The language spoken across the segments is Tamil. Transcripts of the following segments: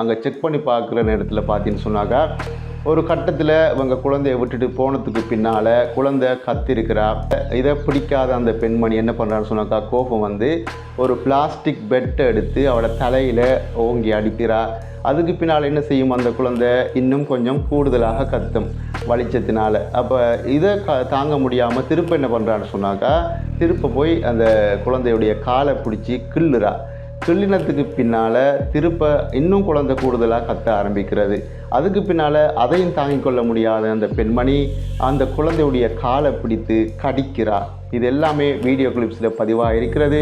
அங்கே செக் பண்ணி பார்க்குற நேரத்தில் பார்த்தீங்கன்னு சொன்னாக்கா ஒரு கட்டத்தில் இவங்க குழந்தைய விட்டுட்டு போனதுக்கு பின்னால் குழந்தை கத்திருக்கிறா. இதை பிடிக்காத அந்த பெண்மணி என்ன பண்ணுறான்னு சொன்னாக்கா கோபம் வந்து ஒரு பிளாஸ்டிக் பெட்டை எடுத்து அவளை தலையில் ஓங்கி அடிக்கிறா. அதுக்கு பின்னால் என்ன செய்யும் அந்த குழந்தை? இன்னும் கொஞ்சம் கூடுதலாக கத்தும் வலிச்சத்தினால அப்போ இதை க தாங்க முடியாமல் திருப்ப என்ன பண்ணுறான்னு சொன்னாக்கா திருப்ப போய் அந்த குழந்தையுடைய காலை பிடிச்சி கிள்ளுறா. சொல்லினத்துக்கு பின்னால் திருப்ப இன்னும் குழந்தை கூடுதலாக கத்த ஆரம்பிக்கிறது. அதுக்கு பின்னால் அதையும் தாங்கிக் கொள்ள முடியாத அந்த பெண்மணி அந்த குழந்தையுடைய காலை பிடித்து கடிக்கிறார் இது எல்லாமே வீடியோ கிளிப்ஸில் பதிவாக இருக்கிறது.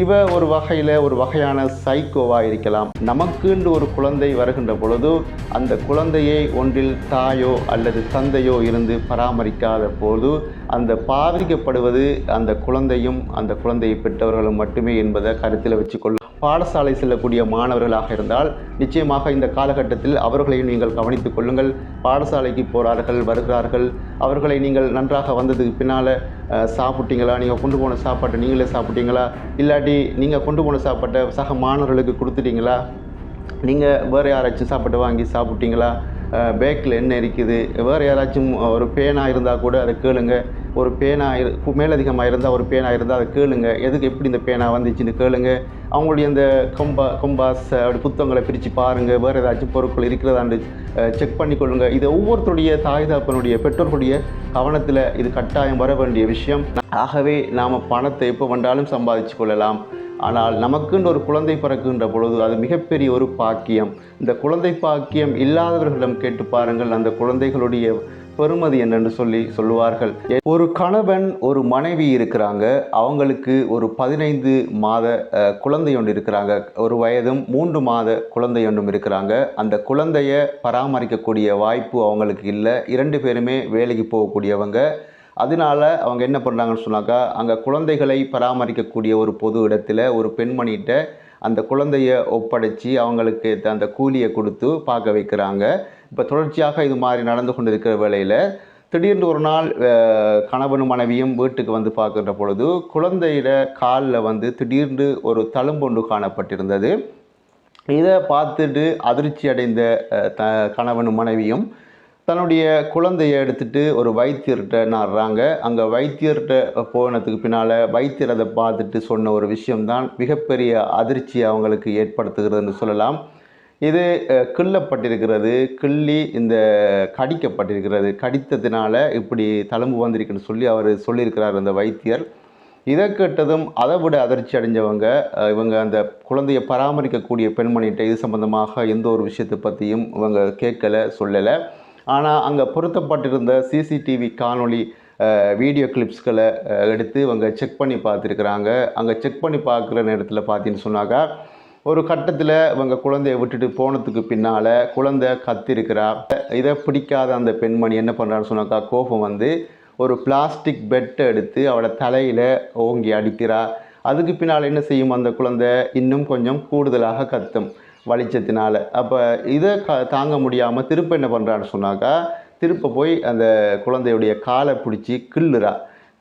இவ ஒரு வகையில் ஒரு வகையான சைக்கோவாக இருக்கலாம். நமக்குண்டு ஒரு குழந்தை வருகின்ற பொழுது அந்த குழந்தையை ஒன்றில் தாயோ அல்லது தந்தையோ இருந்து பராமரிக்காத போது அந்த பாதிக்கப்படுவது அந்த குழந்தையும் அந்த குழந்தையை பெற்றவர்களும் மட்டுமே என்பதை கருத்தில் வச்சுக்கொள்ள பாடசாலை செல்லக்கூடிய மாணவர்களாக இருந்தால் நிச்சயமாக இந்த காலகட்டத்தில் அவர்களையும் நீங்கள் கவனித்துக் கொள்ளுங்கள். பாடசாலைக்கு போகிறார்கள் வருகிறார்கள். அவர்களை நீங்கள் நன்றாக வந்ததுக்கு பின்னால் சாப்பிட்டீங்களா? நீங்கள் கொண்டு போன சாப்பாட்டை நீங்களே சாப்பிட்டீங்களா? இல்லாட்டி நீங்கள் கொண்டு போன சாப்பாட்டை சக மாணவர்களுக்கு கொடுத்துட்டீங்களா? நீங்கள் வேறு யாராச்சும் சாப்பாட்டை வாங்கி சாப்பிட்டீங்களா? பேக்கில் என்ன இருக்குது? வேறு யாராச்சும் ஒரு பேனா இருந்தால் கூட அதை கேளுங்கள் ஒரு பேனா இரு மேலதிகமாக இருந்தால் ஒரு பேனா இருந்தால் அதை கேளுங்க. எதுக்கு எப்படி இந்த பேனா வந்துச்சுன்னு கேளுங்க. அவங்களுடைய அந்த கொம்பா கொம்பாஸ் அப்படி புத்தகங்களை பிரித்து பாருங்கள் வேறு ஏதாச்சும் பொருட்கள் இருக்கிறதான்னு செக் பண்ணிக்கொள்ளுங்க. இது ஒவ்வொருத்தருடைய தாய் தாப்பனுடைய பெற்றோர்களுடைய கவனத்தில் இது கட்டாயம் வர வேண்டிய விஷயம். ஆகவே நாம் பணத்தை எப்போ வந்தாலும் சம்பாதிச்சு கொள்ளலாம். ஆனால் நமக்குன்னு ஒரு குழந்தை பிறக்குகின்ற பொழுது அது மிகப்பெரிய ஒரு பாக்கியம். இந்த குழந்தை பாக்கியம் இல்லாதவர்களிடம் கேட்டு பாருங்கள். அந்த குழந்தைகளுடைய பெருமதி என்னென்று சொல்லி சொல்லுவார்கள். ஒரு கணவன் ஒரு மனைவி இருக்கிறாங்க. அவங்களுக்கு ஒரு பதினைந்து மாத குழந்தை ஒன்று இருக்கிறாங்க. ஒரு வயதும் மூன்று மாத குழந்தை ஒன்றும் இருக்கிறாங்க. அந்த குழந்தைய பராமரிக்கக்கூடிய வாய்ப்பு அவங்களுக்கு இல்லை. இரண்டு பேருமே வேலைக்கு போகக்கூடியவங்க. அதனால அவங்க என்ன பண்ணுறாங்கன்னு சொன்னாக்கா அங்கே குழந்தைகளை பராமரிக்கக்கூடிய ஒரு பொது இடத்துல ஒரு பெண்மணிகிட்ட அந்த குழந்தைய ஒப்படைச்சி அவங்களுக்கு அந்த கூலியை கொடுத்து பார்க்க வைக்கிறாங்க. இப்போ தொடர்ச்சியாக இது மாதிரி நடந்து கொண்டு இருக்கிற வேளையில் திடீர்னு ஒரு நாள் கணவனும் மனைவியும் வீட்டுக்கு வந்து பார்க்குற பொழுது குழந்தையிட காலில் வந்து திடீர்னு ஒரு தழும்பொண்டு காணப்பட்டிருந்தது. இதை பார்த்துட்டு அதிர்ச்சி அடைந்த த கணவனும் மனைவியும் தன்னுடைய குழந்தையை எடுத்துட்டு ஒரு வைத்தியர்கிட்ட நாடுறாங்க. அங்கே வைத்தியர்கிட்ட போனதுக்கு பின்னால் வைத்தியர் அதை பார்த்துட்டு சொன்ன ஒரு விஷயம்தான் மிகப்பெரிய அதிர்ச்சி அவங்களுக்கு ஏற்படுத்துகிறதுன்னு சொல்லலாம். இது கிள்ளப்பட்டிருக்கிறது கிள்ளி இந்த கடிக்கப்பட்டிருக்கிறது. கடித்ததினால இப்படி தழும்பு வந்திருக்குன்னு சொல்லி அவர் சொல்லியிருக்கிறார் அந்த வைத்தியர். இதை கேட்டதும் அதை விட அதிர்ச்சி அடைஞ்சவங்க இவங்க அந்த குழந்தையை பராமரிக்கக்கூடிய பெண்மணிகிட்ட இது சம்பந்தமாக எந்த ஒரு விஷயத்தை பற்றியும் இவங்க கேட்கலை சொல்லலை. ஆனால் அங்கே பொருத்தப்பட்டிருந்த சிசிடிவி காணொளி வீடியோ கிளிப்ஸ்களை எடுத்து இவங்க செக் பண்ணி பார்த்துருக்குறாங்க. அங்கே செக் பண்ணி பார்க்குற நேரத்தில் பார்த்தீங்கன்னு சொன்னாக்கா ஒரு கட்டத்தில் இவங்க குழந்தைய விட்டுட்டு போனதுக்கு பின்னால் குழந்தை கத்திருக்கிறா. இதை பிடிக்காத அந்த பெண்மணி என்ன பண்ணுறான்னு சொன்னாக்கா கோபம் வந்து ஒரு பிளாஸ்டிக் பெட்டை எடுத்து அவளை தலையில் ஓங்கி அடிக்கிறா. அதுக்கு பின்னால் என்ன செய்யும்? அந்த குழந்தை இன்னும் கொஞ்சம் கூடுதலாக கத்தும் வலிச்சத்தினால் அப்போ இதை க தாங்க முடியாமல் திருப்ப என்ன பண்ணுறான்னு சொன்னாக்கா திருப்ப போய் அந்த குழந்தையுடைய காலை பிடிச்சி கிள்ளுறா.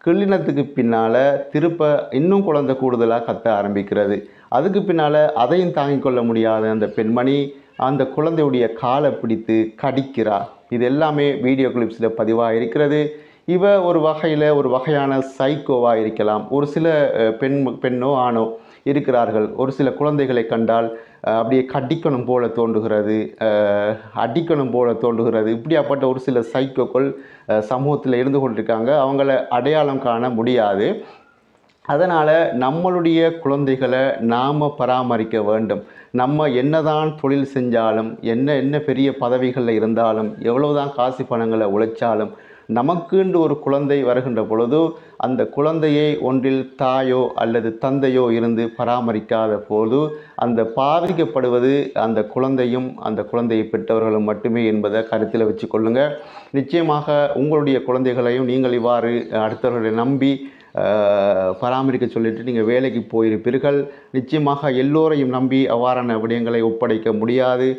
கிள்ளினத்துக்கு பின்னால் திருப்ப இன்னும் குழந்தை கூடுதலாக கத்த ஆரம்பிக்கிறது. அதுக்கு பின்னால் அதையும் தாங்கிக் கொள்ள முடியாத அந்த பெண்மணி அந்த குழந்தையுடைய காலை பிடித்து கடிக்கிறா. இது எல்லாமே வீடியோ கிளிப்ஸில் பதிவாக இருக்கிறது. இவ ஒரு வகையில் ஒரு வகையான சைக்கோவாக இருக்கலாம். ஒரு சில பெண் பெண்ணோ ஆணோ. இருக்கிறார்கள். ஒரு சில குழந்தைகளை கண்டால் அப்படியே கடிக்கணும் போல தோன்றுகிறது. அடிக்கணும் போல தோன்றுகிறது. இப்படியாப்பட்ட ஒரு சில சைக்கோக்கள் சமூகத்தில் இருந்து கொண்டிருக்காங்க. அவங்கள அடையாளம் காண முடியாது. அதனால் நம்மளுடைய குழந்தைகளை நாம் பராமரிக்க வேண்டும். நம்ம என்னதான் தொழில் செஞ்சாலும் என்ன என்ன பெரிய பதவிகளில் இருந்தாலும் எவ்வளவுதான் காசு பணங்களை உழைச்சாலும் நமக்குண்டு ஒரு குழந்தை வருகின்ற பொழுது அந்த குழந்தையை ஒன்றில் தாயோ அல்லது தந்தையோ இருந்து பராமரிக்காத போது அந்த பாதிக்கப்படுவது அந்த குழந்தையும் அந்த குழந்தையை பெற்றவர்களும் மட்டுமே என்பதை கருத்தில் வச்சு கொள்ளுங்க நிச்சயமாக உங்களுடைய குழந்தைகளையும் நீங்கள் இவ்வாறு அடுத்தவர்களை நம்பி பராமரிக்க சொல்லிட்டு நீங்கள் வேலைக்கு போயிருப்பீர்கள். நிச்சயமாக எல்லோரையும் நம்பி அவ்வாறான விடயங்களை ஒப்படைக்க முடியாது.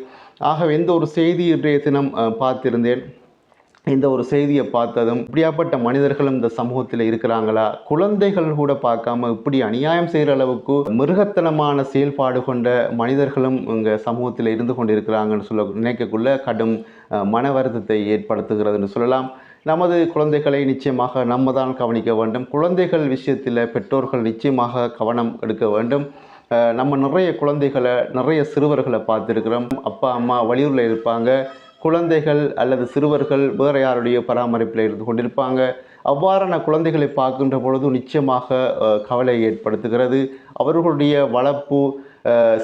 ஆகவே எந்த ஒரு செய்தி இன்றைய தினம் பார்த்திருந்தேன். இந்த ஒரு செய்தியை பார்த்ததும் இப்படியாப்பட்ட மனிதர்களும் இந்த சமூகத்தில் இருக்கிறாங்களா? குழந்தைகள் கூட பார்க்காம இப்படி அநியாயம் செய்கிற அளவுக்கு மிருகத்தனமான செயல்பாடு கொண்ட மனிதர்களும் இங்கே சமூகத்தில் இருந்து கொண்டு இருக்கிறாங்கன்னு சொல்ல நினைக்கக்குள்ள கடும் மன வருத்தத்தை ஏற்படுத்துகிறதுன்னு சொல்லலாம். நமது குழந்தைகளை நிச்சயமாக நம்ம தான் கவனிக்க வேண்டும். குழந்தைகள் விஷயத்தில் பெற்றோர்கள் நிச்சயமாக கவனம் எடுக்க வேண்டும். நம்ம நிறைய குழந்தைகளை நிறைய சிறுவர்களை பார்த்துருக்குறோம். அப்பா அம்மா வலியூரில் இருப்பாங்க. குழந்தைகள் அல்லது சிறுவர்கள் வேறு யாருடைய பராமரிப்பில் இருந்து கொண்டிருப்பாங்க. அவ்வாறான குழந்தைகளை பார்க்கின்ற பொழுது நிச்சயமாக கவலை ஏற்படுத்துகிறது. அவர்களுடைய வளர்ப்பு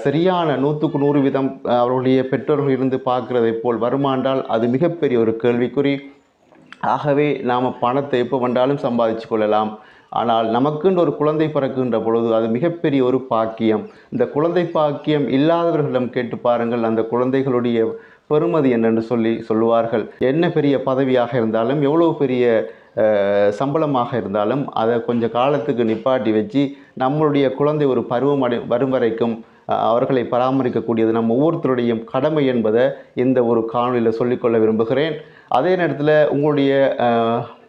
சரியான நூற்றுக்கு நூறு வீதம் அவர்களுடைய பெற்றோர்கள் இருந்து பார்க்கிறதை போல் வருமானால் அது மிகப்பெரிய ஒரு கேள்விக்குறி. ஆகவே நாம் பணத்தை எப்போ வந்தாலும் சம்பாதிச்சு கொள்ளலாம். ஆனால் நமக்குன்னு ஒரு குழந்தை பிறக்குகின்ற பொழுது அது மிகப்பெரிய ஒரு பாக்கியம். இந்த குழந்தை பாக்கியம் இல்லாதவர்களிடம் கேட்டு பாருங்கள். அந்த குழந்தைகளுடைய பெருமதி என்னென்று சொல்லி சொல்லுவார்கள். என்ன பெரிய பதவியாக இருந்தாலும் எவ்வளோ பெரிய சம்பளமாக இருந்தாலும் அதை கொஞ்சம் காலத்துக்கு நிப்பாட்டி வச்சு நம்மளுடைய குழந்தை ஒரு பருவம் அடை வரும் வரைக்கும் அவர்களை பராமரிக்கக்கூடியது நம்ம ஒவ்வொருத்தருடைய கடமை என்பதை இந்த ஒரு காணொலியில் சொல்லிக்கொள்ள விரும்புகிறேன். அதே நேரத்தில் உங்களுடைய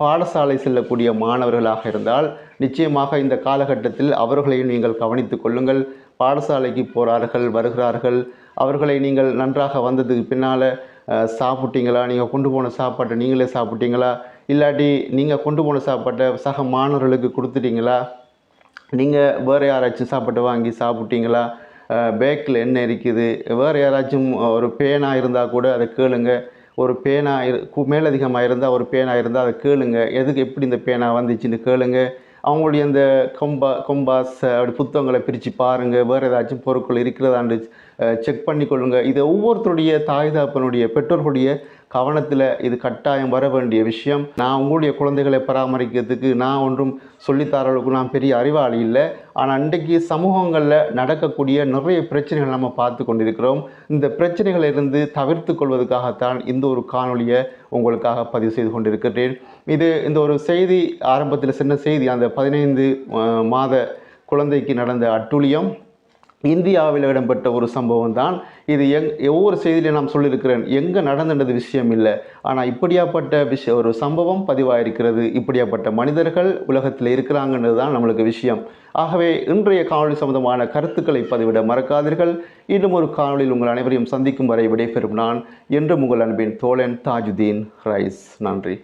பாடசாலை செல்லக்கூடிய மாணவர்களாக இருந்தால் நிச்சயமாக இந்த காலகட்டத்தில் அவர்களையும் நீங்கள் கவனித்துக் கொள்ளுங்கள். பாடசாலைக்கு போகிறார்கள் வருகிறார்கள். அவர்களை நீங்கள் நன்றாக வந்ததுக்கு பின்னால் சாப்பிட்டீங்களா? நீங்கள் கொண்டு போன சாப்பாட்டை நீங்களே சாப்பிட்டீங்களா? இல்லாட்டி நீங்கள் கொண்டு போன சாப்பாட்டை சக மாணவர்களுக்கு கொடுத்துட்டீங்களா? நீங்கள் வேறு யாராச்சும் சாப்பாட்டை வாங்கி சாப்பிட்டீங்களா? பேக்கில் என்ன இருக்குது? வேறு யாராச்சும் ஒரு பேனா இருந்தால் கூட அதை கேளுங்க. ஒரு பேனா இரு மேலதிகமாக இருந்தால் ஒரு பேனா இருந்தால் அதை கேளுங்க. எதுக்கு எப்படி இந்த பேனா வந்துச்சுன்னு கேளுங்கள் அவங்களுடைய அந்த கொம்பா கொம்பாஸ் அப்படி புத்தகங்களை பிரித்து பாருங்கள் வேறு ஏதாச்சும் பொருட்கள் இருக்கிறதான்னு செக் பண்ணி கொள்ளுங்கள் இது ஒவ்வொருத்தருடைய தாய் தாப்பனுடைய பெற்றோர்களுடைய கவனத்தில் இது கட்டாயம் வர வேண்டிய விஷயம். நான் உங்களுடைய குழந்தைகளை பராமரிக்கிறதுக்கு நான் ஒன்றும் சொல்லித்தர அளவுக்கு நான் பெரிய அறிவாளி இல்லை. ஆனால் அன்றைக்கு சமூகங்களில் நடக்கக்கூடிய நிறைய பிரச்சனைகள் நம்ம பார்த்து கொண்டிருக்கிறோம். இந்த பிரச்சனைகளிலிருந்து தவிர்த்து கொள்வதற்காகத்தான் இந்த ஒரு காணொளியை உங்களுக்காக பதிவு செய்து கொண்டிருக்கிறேன். இது இந்த ஒரு செய்தி ஆரம்பத்தில் சின்ன செய்தி. அந்த பதினைந்து மாத குழந்தைக்கு நடந்த அட்டுழியம். இந்தியாவில் இடம்பெற்ற ஒரு சம்பவம் தான் இது எங் ஒவ்வொரு செய்தியிலையும் நான் சொல்லியிருக்கிறேன். எங்கே நடந்தது விஷயம் இல்லை. ஆனால் இப்படியாப்பட்ட விஷய ஒரு சம்பவம் பதிவாயிருக்கிறது. இப்படியாப்பட்ட மனிதர்கள் உலகத்தில் இருக்கிறாங்கன்றது தான் நம்மளுக்கு விஷயம். ஆகவே இன்றைய காணொலி சம்பந்தமான கருத்துக்களை பதிவிட மறக்காதீர்கள். இன்னும் ஒரு காணொலியில் உங்கள் அனைவரையும் சந்திக்கும் வரை விடைபெறும் நான் என்றும் உங்கள் அன்பின் தோழன் தாஜுதீன் ரைஸ். நன்றி.